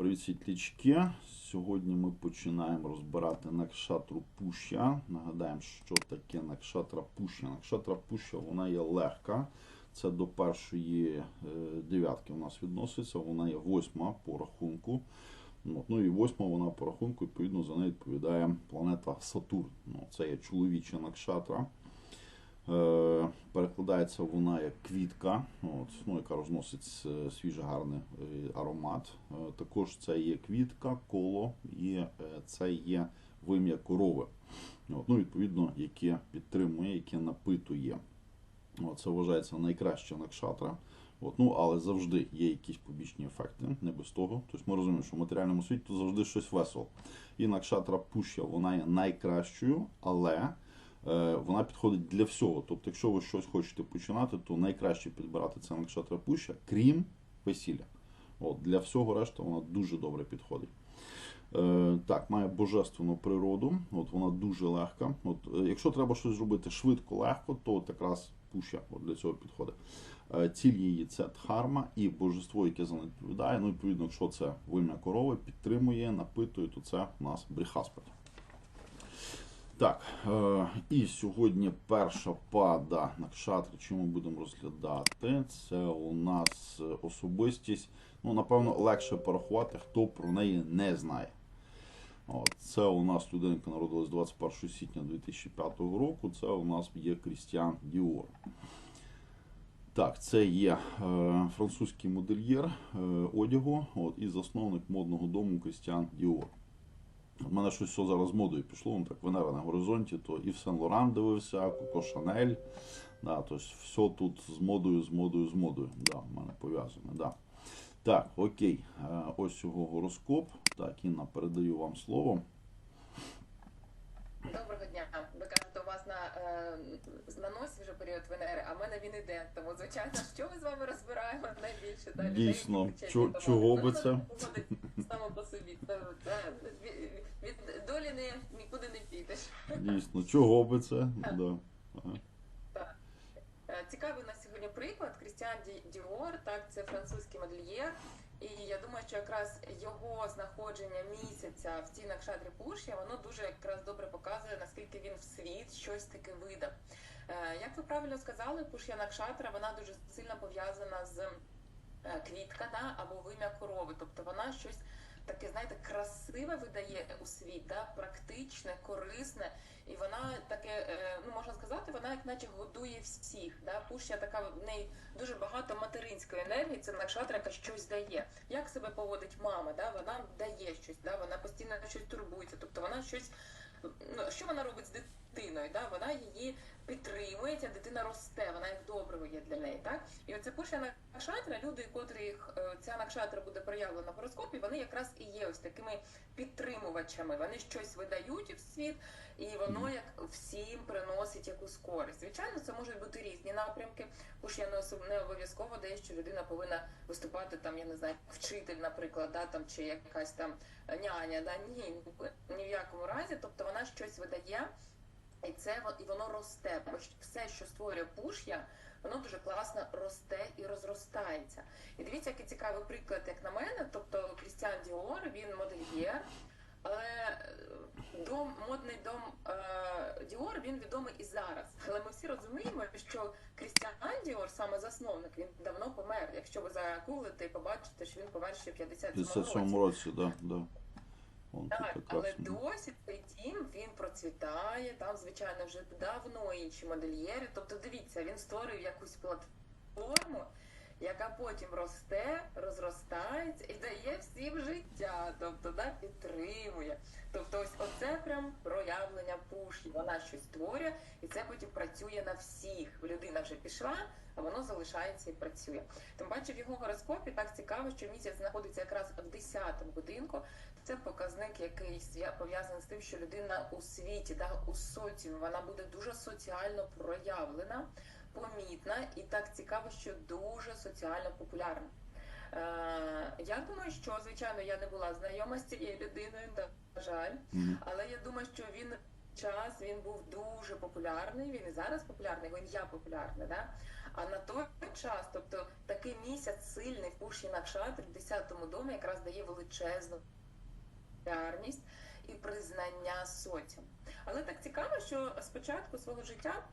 Привіт, світлячки. Сьогодні ми починаємо розбирати накшатру пуща. Нагадаємо, що таке накшатра пуща. Накшатра пуща вона є легка. Це до першої е, дев'ятки у нас відноситься. Вона є восьма по рахунку. Ну і восьма вона по рахунку, відповідно, за нею відповідає планета Сатурн. Ну, це є чоловіча накшатра. Е, перекладається вона як квітка, от, ну, яка розносить е, свіжий гарний е, аромат. Також це є квітка, коло і це є вим'я корови. От, ну, відповідно, яке підтримує, яке напитує. От, це вважається найкраща накшатра. От, ну, але завжди є якісь побічні ефекти, не без того. Тобто ми розуміємо, що в матеріальному світі то завжди щось весело. І накшатра пуща вона є найкращою, але вона підходить для всього. Тобто, якщо ви щось хочете починати, то найкраще підбирати це накшатра пуща, крім весілля. От, для всього решта вона дуже добре підходить. Е, так, має божественну природу, от вона дуже легка. От, е, якщо треба щось зробити швидко, легко, то от якраз пуща от для цього підходить. Е, ціль її це дхарма і божество, яке за неї відповідає. Ну, відповідно, якщо це вим'я корови, підтримує, напитує, то це у нас бріхаспад. Так, е, і сьогодні перша пада на кшатри, що ми будемо розглядати, це у нас особистість. Ну, напевно, легше порахувати, хто про неї не знає. Це у нас яка народилась 21 січня 2005 року. Це у нас є Крістіан Діор. Так, це є е, французький модельєр е, одягу от, і засновник модного дому Крістіан Діор. У мене щось все зараз модою пішло, воно так Венера на горизонті, то і в Сен Лоран дивився, Коко Шанель. Да, тобто все тут з модою, з модою, з модою. Да, в мене пов'язане. Да. Так, окей. Е, Ось його гороскоп. Так, Інна, передаю вам слово. Доброго дня. Ви кажете, у вас на, носі вже період Венери, а в мене він іде. Тому, звичайно, що ми з вами розбираємо найбільше людей, Дійсно. чого би це? Само по собі. Від, долі не, нікуди не підеш. Дійсно, чого би це? Да. Ага. Е, Цікавий у нас сьогодні приклад. Крістіан Ді- Діор, так, це французький модельєр. І я думаю, що якраз його знаходження місяця в цій накшатрі Пуш'я, воно дуже якраз добре показує, наскільки він в світ щось таке видав. Е, Як ви правильно сказали, Пуш'я Накшатра, вона дуже сильно пов'язана з е, квітка да, або вим'я корови. Тобто вона щось таке, знаєте, красиве видає у світ, да, практичне, корисне. І вона таке, е, ну можна сказати, вона як наче годує всіх. Да? Пуща така в неї дуже багато материнської енергії. Це накшатра, яка щось дає. Як себе поводить мама? Да? Вона дає щось, да? вона постійно щось турбується. Тобто вона щось. Ну, що вона робить з дитиною? Да? Вона її підтримує, ця дитина росте, вона як доброго є для неї. Так? І оце пушя накшатра, люди, котрих е, ця накшатра буде проявлена в гороскопі, вони якраз і є ось такими підтримувачами. Вони щось видають в світ, і воно як всім приносить якусь користь. Звичайно, це можуть бути різні напрямки. Уж не не обов'язково дає, що людина повинна виступати там, я не знаю, вчитель, наприклад, да, там чи якась там няня. Да? Ні, ні в якому разі. Тобто вона щось видає. І це і воно росте. Бо все, що створює пуш'я, воно дуже класно росте і розростається. І дивіться, який цікавий приклад, як на мене. Тобто Крістіан Діор, він модельєр, але е, дом, модний дом е, Діор він відомий і зараз. Але ми всі розуміємо, що Крістіан Діор, саме засновник, він давно помер. Якщо ви загуглите і побачите, що він помер ще в 57 році. 57 році, да, да. Вон Так, якраз. але досі цей дім він процвітає. Там, звичайно, вже давно інші модельєри. Тобто, дивіться, він створив якусь платформу, яка потім росте, розростається і дає всім життя. Тобто, да, підтримує. Тобто, ось оце прям проявлення пуші. Вона щось створює, і це потім працює на всіх. Людина вже пішла, а воно залишається і працює. Тим паче в його гороскопі так цікаво, що місяць знаходиться якраз в 10-му будинку. Це показник, який пов'язаний з тим, що людина у світі, да, у соціумі, вона буде дуже соціально проявлена, помітна і так цікаво, що дуже соціально популярна. Е, я думаю, що звичайно я не була знайома з цією людиною, на жаль, але я думаю, що він час він був дуже популярний. Він і зараз популярний, його ім'я популярне, да? А на той час, тобто такий місяць сильний в пуші Накшатр в 10-му домі якраз дає величезну популярність і признання соціум. Але так цікаво, що спочатку свого життя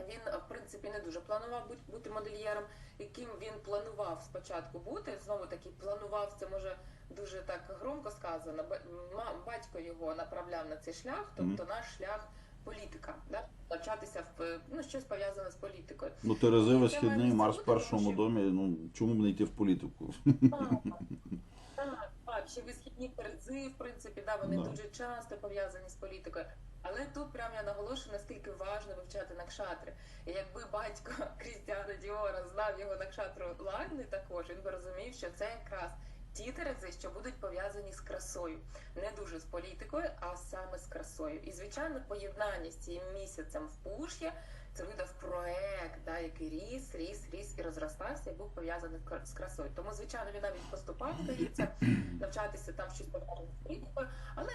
він, в принципі, не дуже планував бути, модельєром, яким він планував спочатку бути. Знову таки, планував це може дуже так громко сказано. Батько його направляв на цей шлях, тобто наш шлях політика, да? навчатися в ну, щось пов'язане з політикою. Ну, Терезиви Це східний, Марс в першому що- домі. Ну чому б не йти в політику? Так, так, ще висхідні терези, в принципі, да, вони Да. дуже часто пов'язані з політикою. Але тут прямо я наголошую, наскільки важливо вивчати накшатри. І якби батько Крістіана Діора знав його накшатру Лагни також, він би розумів, що це якраз ті терези, що будуть пов'язані з красою. Не дуже з політикою, а саме з красою. І, звичайно, поєднання з цим місяцем в пуш'я це видав проект, да, який ріс, ріс, ріс і розростався, і був пов'язаний з красою. Тому, звичайно, він навіть поступав, здається, навчатися там щось пов'язане з політикою, але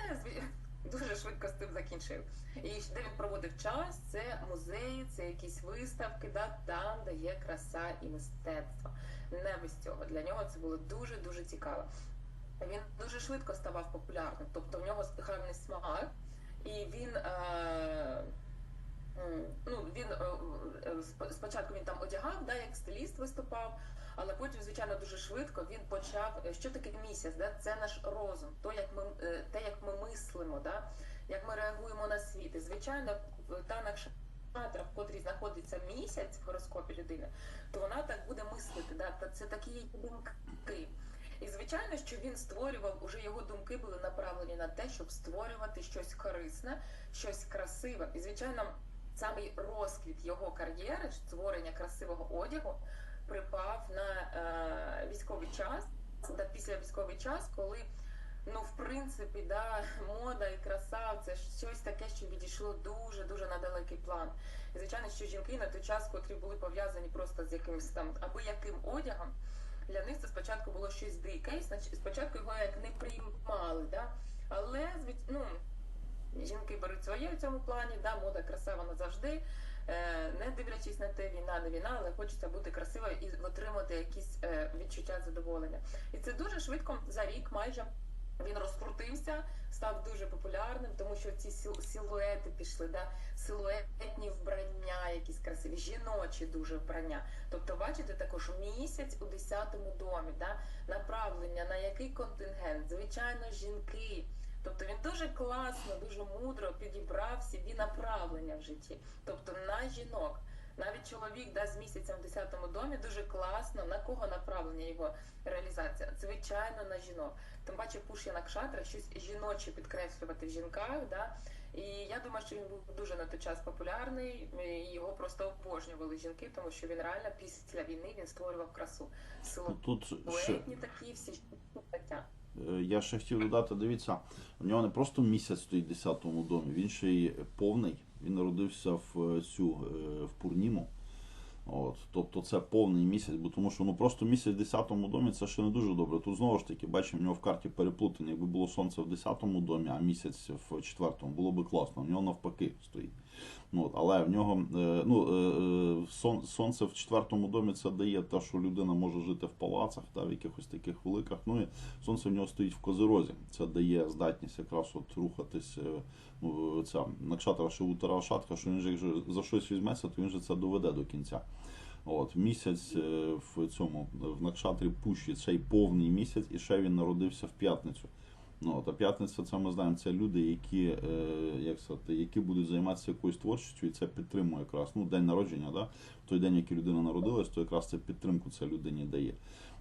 дуже швидко з тим закінчив. І де він проводив час, це музеї, це якісь виставки, да, там, де є краса і мистецтво. Не без цього. Для нього це було дуже дуже цікаво. Він дуже швидко ставав популярним, тобто в нього гарний смак, і він. Е- Ну, він е, е, спочатку він там одягав, да, як стиліст виступав, але потім, звичайно, дуже швидко він почав. е, Що таке місяць? Да? Це наш розум, то як ми е, те, як ми мислимо, да? як ми реагуємо на світ. І звичайно, та наша в котрій знаходиться місяць в гороскопі людини, то вона так буде мислити. Да? Та це такі думки. І звичайно, що він створював, уже його думки були направлені на те, щоб створювати щось корисне, щось красиве. І звичайно, самий розквіт його кар'єри, створення красивого одягу, припав на е, військовий час, та після військовий час, коли ну, в принципі, да, мода і краса це щось таке, що відійшло дуже дуже на далекий план. І звичайно, що жінки на той час, котрі були пов'язані просто з якимось там аби яким одягом. Для них це спочатку було щось дике, і спочатку його як не приймали, да? але ну, жінки беруть своє в цьому плані, да, мода краса вона завжди. Е, не дивлячись на те, війна, не війна, але хочеться бути красивою і отримати якісь е, відчуття задоволення. І це дуже швидко за рік майже він розкрутився, став дуже популярним, тому що ці сил- силуети пішли, да? силуетні вбрання, якісь красиві, жіночі дуже вбрання. Тобто, бачите, також місяць у 10-му домі, да? направлення на який контингент? Звичайно, жінки. Тобто він дуже класно, дуже мудро підібрав собі направлення в житті, тобто на жінок. Навіть чоловік да, з місяцем в 10-му домі дуже класно, на кого направлення його реалізація? Звичайно, на жінок. Тим паче Пуш'я Накшатра щось жіноче підкреслювати в жінках. Да? І я думаю, що він був дуже на той час популярний, і його просто обожнювали жінки, тому що він реально після війни він створював красу. Тут ще Силуетні такі всі життя. Е, Я ще хотів додати, дивіться, у нього не просто місяць стоїть в 10-му домі, він ще й повний. Він народився в е, цю е, в Пурніму. От, тобто це повний місяць, бо тому що ну просто місяць в 10-му домі це ще не дуже добре. Тут знову ж таки, бачимо, в нього в карті переплутання. Якби було сонце в 10-му домі, а місяць в 4-му, було би класно. У нього навпаки стоїть. Ну, от, але в нього е, ну, е, е, сон, сонце в 4-му домі це дає те, що людина може жити в палацах та в якихось таких великих. Ну і сонце в нього стоїть в козирозі. Це дає здатність якраз от рухатись. Е, ця накшатра Шивутара шатка, що він же якщо за щось візьметься, то він же це доведе до кінця. От, місяць е, в цьому в Накшатрі Пущі цей повний місяць, і ще він народився в п'ятницю. Ну, от, а п'ятниця, це ми знаємо, це люди, які, е, як сказати, які будуть займатися якоюсь творчістю, і це підтримує якраз. Ну, день народження, да? той день, який людина народилась, то якраз це підтримку це людині дає.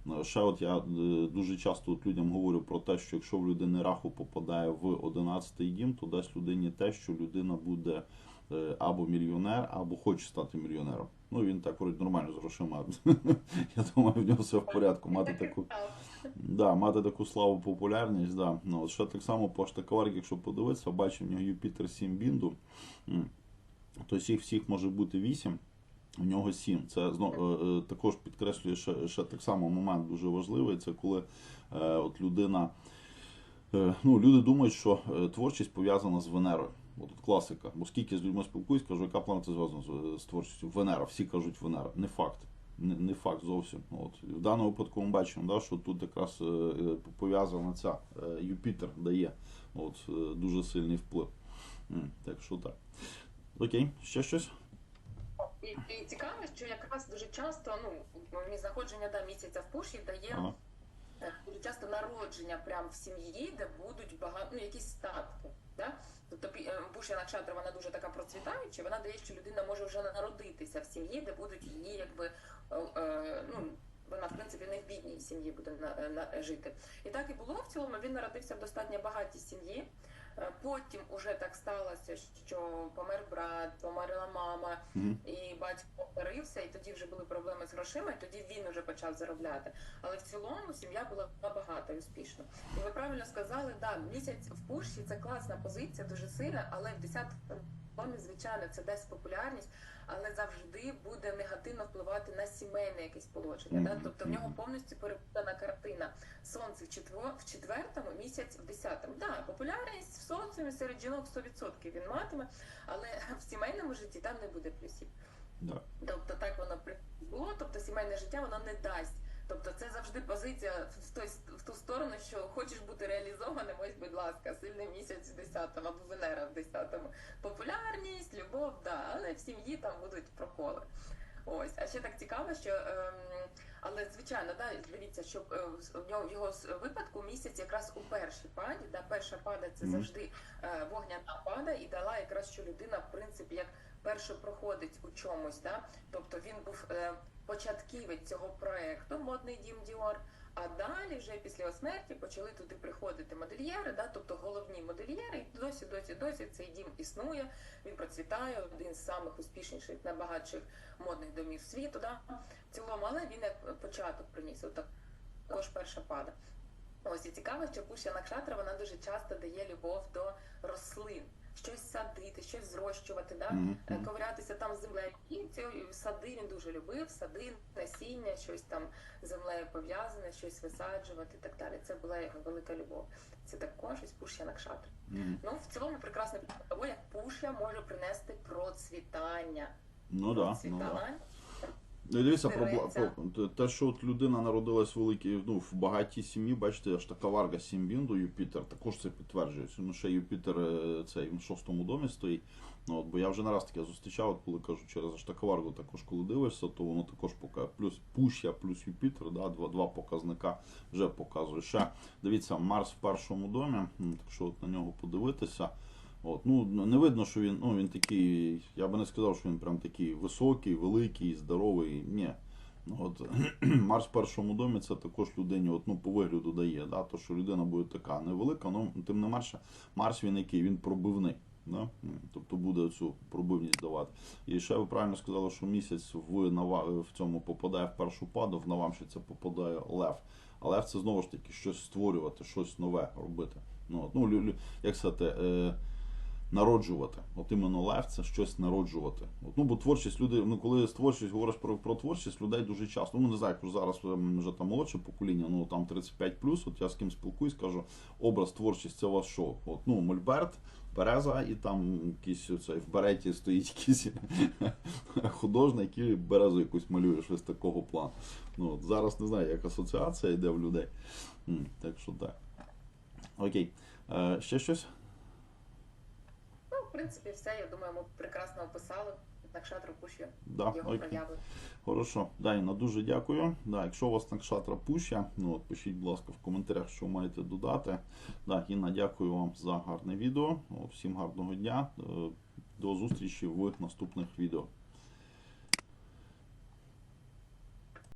Ну, Ще от я е, дуже часто от людям говорю про те, що якщо в людини раху попадає в 11-й дім, то дасть людині те, що людина буде е, або мільйонер, або хоче стати мільйонером. Ну він так вроді нормально з грошима. Я думаю, в нього все в порядку. Мати таку, да, мати таку славу, популярність. Да. Ну, от ще так само по Штакаварк, якщо подивитися, бачив в нього Юпітер 7 бінду. Тобто їх всіх може бути 8. У нього 7. Це е, е, також підкреслює ще, ще так само момент дуже важливий. Це коли е, от людина. Е, ну, люди думають, що е, творчість пов'язана з Венерою. От тут класика. Бо скільки з людьми спілкуюсь, кажу, яка планета зв'язана з, з творчістю? Венера. Всі кажуть Венера. Не факт. не, не факт зовсім. От. В даному випадку ми бачимо, да, що тут якраз е, пов'язана ця е, Юпітер дає от, е, дуже сильний вплив. Так що так. Окей, ще щось? І, і цікаво, що якраз дуже часто ну мені знаходження да, місяця в пуші дає Ага. е, дуже часто народження прямо в сім'ї, де будуть багато ну, якісь статки. Да? Тобто пі- е, Накшатра, вона дуже така процвітаюча, вона дає, що людина може вже народитися в сім'ї, де будуть її якби е, е, ну. Вона, в принципі, не в бідній сім'ї буде на, на, жити. І так і було в цілому. Він народився в достатньо багатій сім'ї. Е, Потім уже так сталося, що помер брат, померла мама, і батько опарився, і тоді вже були проблеми з грошима, і тоді він вже почав заробляти. Але в цілому сім'я була багата і успішна. І ви правильно сказали, да, місяць в пуші це класна позиція, дуже сильна, але в 10 домі, звичайно, це дасть популярність, але завжди буде негативно впливати на сімейне якесь положення. Да? Тобто в нього повністю перепутана картина. Сонце в четво- в четвертому, місяць в десятому. Да, популярність в соціумі серед жінок 100% він матиме, але в сімейному житті там не буде плюсів. Да. Тобто так воно було, тобто сімейне життя воно не дасть. Тобто це завжди позиція в, той, в ту сторону, що хочеш бути реалізованим, ось, будь ласка, сильний місяць в 10-му або Венера в 10-му. Популярність, любов, да, але в сім'ї там будуть проколи. Ось, а ще так цікаво, що ем, але звичайно, да, дивіться, що е, в нього в його випадку місяць якраз у першій паді, да, перша пада це завжди е, вогняна пада, і дала якраз що людина, в принципі, як перше проходить у чомусь, да? тобто він був е, початківець цього проекту Модний дім Діор. А далі, вже після його смерті, почали туди приходити модельєри, да? тобто головні модельєри, і досі, досі, досі цей дім існує. Він процвітає, один з самих успішніших, найбагатших модних домів світу. Да? В цілому, але він як початок приніс. От також перша пада. Ось і цікаво, що Пушя Накшатра вона дуже часто дає любов до рослин. Щось садити, щось зрощувати, да? Mm -hmm. ковирятися там з землею. І ці сади він дуже любив, сади, насіння, щось там з землею пов'язане, щось висаджувати і так далі. Це була його велика любов. Це також із Пушя Накшатра. Мгм. Ну, в цілому прекрасно того, як Пушя може принести процвітання. Ну да, ну да. Ну, Дивіться, про, Дивиться. про те, що от людина народилась в великій, ну, в багатій сім'ї, бачите, аж така варга Сімбінду, Юпітер, також це підтверджується. Ну, ще Юпітер е, цей в шостому домі стоїть. Ну, от, бо я вже не раз таке зустрічав, от, коли кажу, через Аштакаваргу також, коли дивишся, то воно також показує. Плюс Пуща, плюс Юпітер, да, два, два показника вже показує. Ще дивіться, Марс в першому домі, так що от на нього подивитися. От, ну, не видно, що він, ну, він такий, я би не сказав, що він прям такий високий, великий, здоровий. Ні. Ну, от, Марс в першому домі це також людині от, ну, по вигляду дає. Да? То, що людина буде така невелика, ну тим не менше, Марс він який, він пробивний. Да? Тобто буде цю пробивність давати. І ще ви правильно сказали, що місяць в, в цьому попадає в першу паду, в Навамші це попадає Лев. А Лев це знову ж таки щось створювати, щось нове робити. Ну, от, ну, як сказати, е, народжувати. От іменно лев це щось народжувати. От, ну, бо творчість люди, ну коли з творчість говориш про, про творчість, людей дуже часто. Ну не знаю, як зараз ем, вже там молодше покоління, ну там 35 от я з ким спілкуюсь, кажу, образ творчість це у вас що? От, ну, Мольберт, Береза, і там якийсь оцей в береті стоїть якийсь художник, і березу якусь малює, щось такого плану. Ну, от, зараз не знаю, як асоціація йде в людей. Так що так. Окей. Е, ще щось? В принципі, все. Я думаю, ми прекрасно описали Накшатру Пушю, Да, його окей. прояви. Хорошо, Дайна, дуже дякую. Да, якщо у вас накшатра пуща, ну от пишіть, будь ласка, в коментарях, що маєте додати. Да, Інна, дякую вам за гарне відео. Всім гарного дня. Е, До зустрічі в наступних відео.